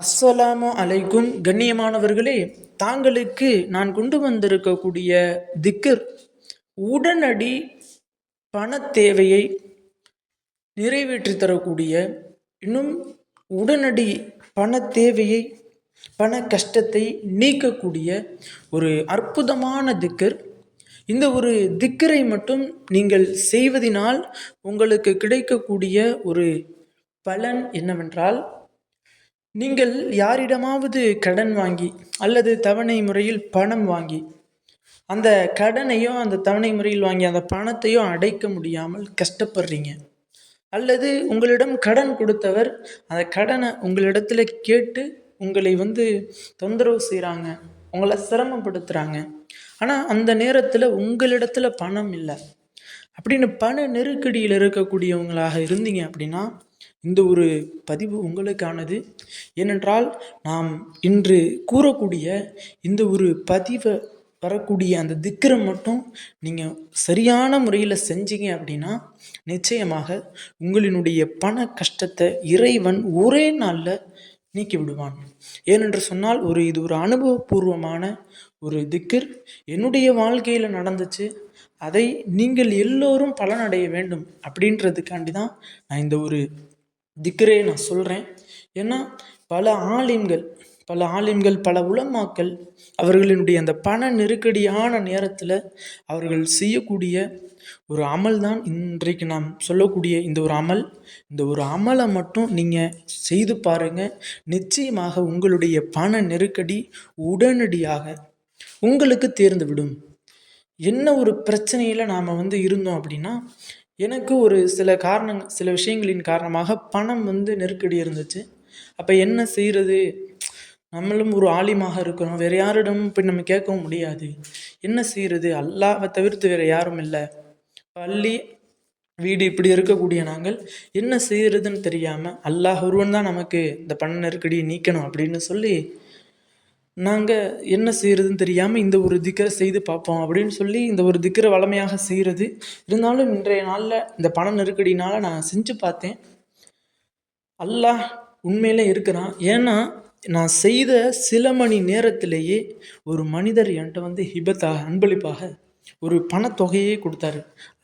அஸ்ஸலாமு அலைக்கும். கண்ணியமானவர்களே தாங்களுக்கு நான் கொண்டு வந்திருக்கக்கூடிய திக்கர் உடனடி பண தேவையை நிறைவேற்றி தரக்கூடிய இன்னும் உடனடி பண தேவையை பண கஷ்டத்தை நீக்கக்கூடிய ஒரு அற்புதமான திக்கர் இந்த ஒரு திக்கரை மட்டும் நீங்கள் செய்வதினால் உங்களுக்கு கிடைக்கக்கூடிய ஒரு பலன் என்னவென்றால் நீங்கள் யாரிடமாவது கடன் வாங்கி அல்லது தவணை முறையில் பணம் வாங்கி அந்த கடனையும் அந்த தவணை முறையில் வாங்கி அந்த பணத்தையும் அடைக்க முடியாமல் கஷ்டப்படுறீங்க. அல்லது உங்களிடம் கடன் கொடுத்தவர் அந்த கடனை உங்களிடத்துல கேட்டு உங்களை வந்து தொந்தரவு செய்கிறாங்க உங்களை சிரமப்படுத்துகிறாங்க ஆனால் அந்த நேரத்தில் உங்களிடத்துல பணம் இல்லை. அப்படின்னு பண நெருக்கடியில் இருக்கக்கூடியவங்களாக இருந்தீங்க அப்படின்னா இந்த ஒரு பதிவு உங்களுக்கானது. ஏனென்றால் நாம் இன்று கூறக்கூடிய இந்த ஒரு பதிவை வரக்கூடிய அந்த திக்கரை மட்டும் நீங்கள் சரியான முறையில் செஞ்சீங்க அப்படின்னா நிச்சயமாக உங்களினுடைய பண கஷ்டத்தை இறைவன் ஒரே நாளில் நீக்கி விடுவான். ஏனென்று சொன்னால் ஒரு இது ஒரு அனுபவபூர்வமான ஒரு திக்கர் என்னுடைய வாழ்க்கையில் நடந்துச்சு. அதை நீங்கள் எல்லோரும் பலனடைய வேண்டும் அப்படின்றதுக்காண்டி தான் நான் இந்த ஒரு திக்ரே நான் சொல்கிறேன் ஏன்னா பல ஆலிம்கள் பல ஆலிம்கள் பல உலமாக்கள் அவர்களினுடைய அந்த பண நெருக்கடியான நேரத்தில் அவர்கள் செய்யக்கூடிய ஒரு அமல் தான் இன்றைக்கு நாம் சொல்லக்கூடிய இந்த ஒரு அமல். இந்த ஒரு அமலை மட்டும் நீங்கள் செய்து பாருங்கள் நிச்சயமாக உங்களுடைய பண நெருக்கடி உடனடியாக உங்களுக்கு தேர்ந்து விடும் என்ன ஒரு பிரச்சனையில் நாம் வந்து இருந்தோம் அப்படின்னா எனக்கு ஒரு சில காரணங் சில விஷயங்களின் காரணமாக பணம் வந்து நெருக்கடி இருந்துச்சு. அப்போ என்ன செய்கிறது நம்மளும் ஒரு ஆலிமாக இருக்கிறோம் வேறு யாரிடமும் போய் நம்ம கேட்கவும் முடியாது. என்ன செய்கிறது அல்லாவை தவிர்த்து வேறு யாரும் இல்லை. பள்ளி வீடு இப்படி இருக்கக்கூடிய நாங்கள் என்ன செய்கிறதுன்னு தெரியாமல் அல்லாஹ் ஒருவன் தான் நமக்கு இந்த பண நெருக்கடியை நீக்கணும் அப்படின்னு சொல்லி நாங்கள் என்ன செய்கிறதுன்னு தெரியாமல் இந்த ஒரு திக்கரை செய்து பார்ப்போம் அப்படின்னு சொல்லி இந்த ஒரு திக்கரை வளமையாக செய்கிறது இருந்தாலும் இன்றைய நாளில் இந்த பண நெருக்கடினால் நான் செஞ்சு பார்த்தேன். அல்லாஹ் உண்மையிலே இருக்கிறான். ஏன்னா நான் செய்த சில மணி நேரத்திலேயே ஒரு மனிதர் என்கிட்ட வந்து ஹிபத்தாக அன்பளிப்பாக ஒரு பணத்தொகையே கொடுத்தாரு.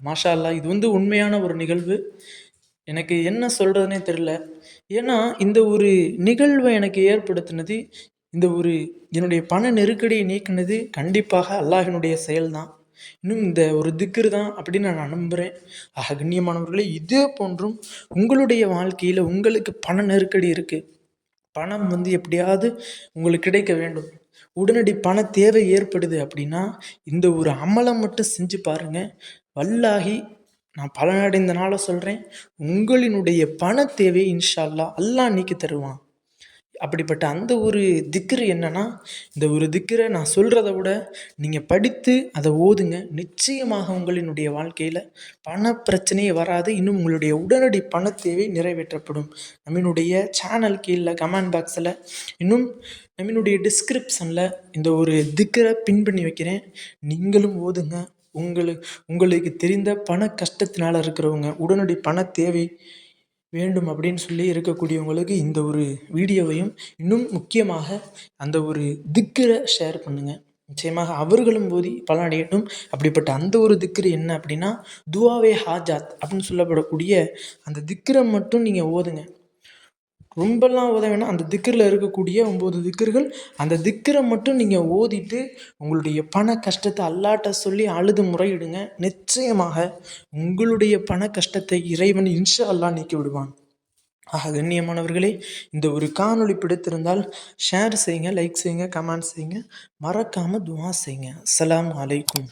மாஷா அல்லா இது வந்து உண்மையான ஒரு நிகழ்வு. எனக்கு என்ன சொல்கிறதுனே தெரில ஏன்னா இந்த ஒரு நிகழ்வை எனக்கு ஏற்படுத்தினது இந்த ஒரு என்னுடைய பண நெருக்கடியை நீக்கினது கண்டிப்பாக அல்லாஹினுடைய செயல்தான். இன்னும் இந்த ஒரு திக்ரு தான் அப்படின்னு நான் நம்புகிறேன் ஆக கண்ணியமானவர்களே இதே போன்றும் உங்களுடைய வாழ்க்கையில் உங்களுக்கு பண நெருக்கடி இருக்குது பணம் வந்து எப்படியாவது உங்களுக்கு கிடைக்க வேண்டும். உடனடி பண தேவை ஏற்படுது அப்படின்னா இந்த ஒரு அமலை மட்டும் செஞ்சு பாருங்கள் வல்லாகி நான் பலனடைந்தனால சொல்கிறேன் உங்களினுடைய பண தேவை இன்ஷா அல்லா அல்லாஹ் நீக்கி தருவான். அப்படிப்பட்ட அந்த ஒரு திக்ரு என்னன்னா இந்த ஒரு திக்கரை நான் சொல்கிறத விட நீங்கள் படித்து அதை ஓதுங்க. நிச்சயமாக உங்களினுடைய வாழ்க்கையில் பண பிரச்சனையே வராது. இன்னும் உங்களுடைய உடனடி பண தேவை நிறைவேற்றப்படும். நம்மினுடைய சேனல் கீழே கமெண்ட் பாக்ஸில் இன்னும் நம்மினுடைய டிஸ்கிரிப்ஷனில் இந்த ஒரு திக்கரை பின் பண்ணி வைக்கிறேன். நீங்களும் ஓதுங்க. உங்களுக்கு உங்களுக்கு தெரிந்த பண கஷ்டத்தினால் இருக்கிறவங்க உடனடி பண தேவை வேண்டும் அப்படின்னு சொல்லி இருக்கக்கூடியவங்களுக்கு இந்த ஒரு வீடியோவையும் இன்னும் முக்கியமாக அந்த ஒரு திக்கரை ஷேர் பண்ணுங்கள் நிச்சயமாக அவர்களும் போதி பலனடையட்டும். அப்படிப்பட்ட அந்த ஒரு திக்ரு என்ன அப்படின்னா துவாவே ஹாஜாத் அப்படின்னு சொல்லப்படக்கூடிய அந்த திக்கரை மட்டும் நீங்கள் ஓதுங்க. ரொம்பலாம் ஓத வேணாம். அந்த திக்கரில் இருக்கக்கூடிய ஒம்பது திக்கர்கள் அந்த திக்கரை மட்டும் நீங்கள் ஓதிட்டு உங்களுடைய பண கஷ்டத்தை அல்லாட்ட சொல்லி அழுது முறையிடுங்க. நிச்சயமாக உங்களுடைய பண கஷ்டத்தை இறைவன் இன்ஷா அல்லா நீக்கி விடுவான். ஆக கண்ணியமானவர்களே இந்த ஒரு காணொளி பிடித்திருந்தால் ஷேர் செய்யுங்க லைக் செய்யுங்க கமெண்ட் செய்யுங்க. மறக்காமல் துவா செய்யுங்க. அஸ்லாம் அலைக்கும்.